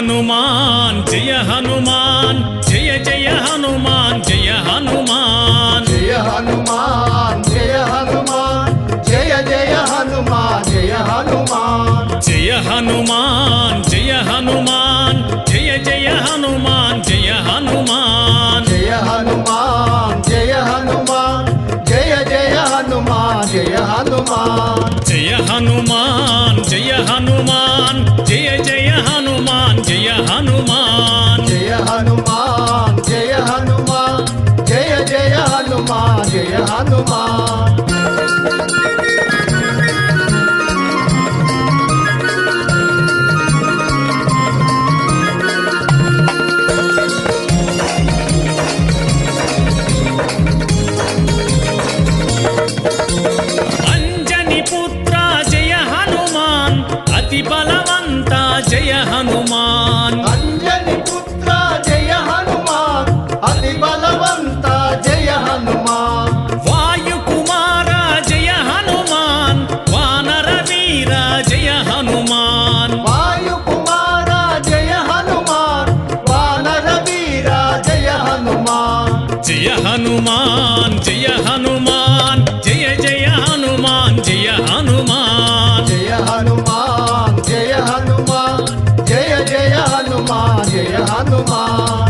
హనుమాన్ జయ హనుమాన్ జయ జయ హనుమాన్ జయ హనుమాన్ జయ హనుమాన్ జయ హనుమాన్ జయ జయ హనుమాన్ జయ హనుమాన్ జయ హనుమాన్ జయ హనుమాన్ జయ జయ హనుమాన్ జయ హనుమాన్ జయ హనుమాన్ జయ హనుమాన్ జయ జయ హనుమాన్ జయ హనుమాన్ హనుమాన్ జయ హనుమాన్ జయ జయ హనుమాన్ జయ హనుమాన్. జయ హనుమాన్ జయ హనుమాన్ జయ జయ హనుమాన్ జయ హనుమాన్. జయ హనుమాన్ జయ హనుమాన్ జయ జయ హనుమాన్ జయ హనుమాన్.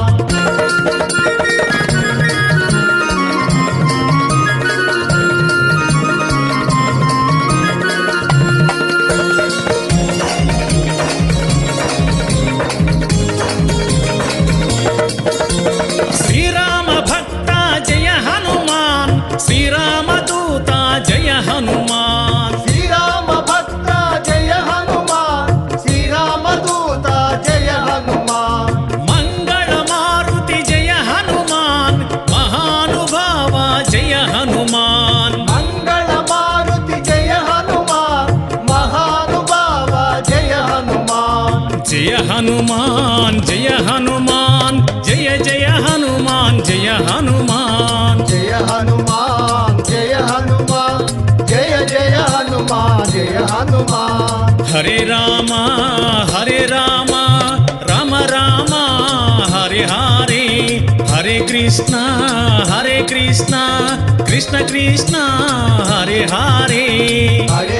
హనుమాన్ జయ హనుమాన్ జయ జయ హనుమాన్ జయ హనుమాన్. జయ హనుమాన్ జయ హనుమాన్ జయ జయ హనుమాన్ జయ హనుమాన్. హరే రామ హరే రామ రామ రామ హరే హరే హరే కృష్ణ హరే కృష్ణ కృష్ణ కృష్ణ హరే హరే. హరే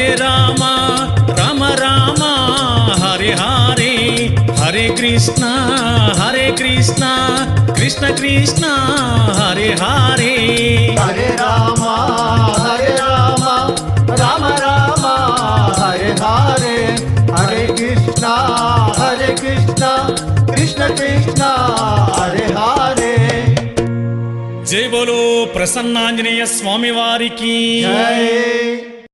హరే రామ రామ రామ హరే హరే హరే కృష్ణ హరే కృష్ణ కృష్ణ కృష్ణ హరే హరే. హరే రామ హరే రామ రామ రామ హరే హరే హరే కృష్ణ హరే కృష్ణ కృష్ణ కృష్ణ హరే హరే. జై బోలో ప్రసన్నాంజనేయ స్వామి వారికి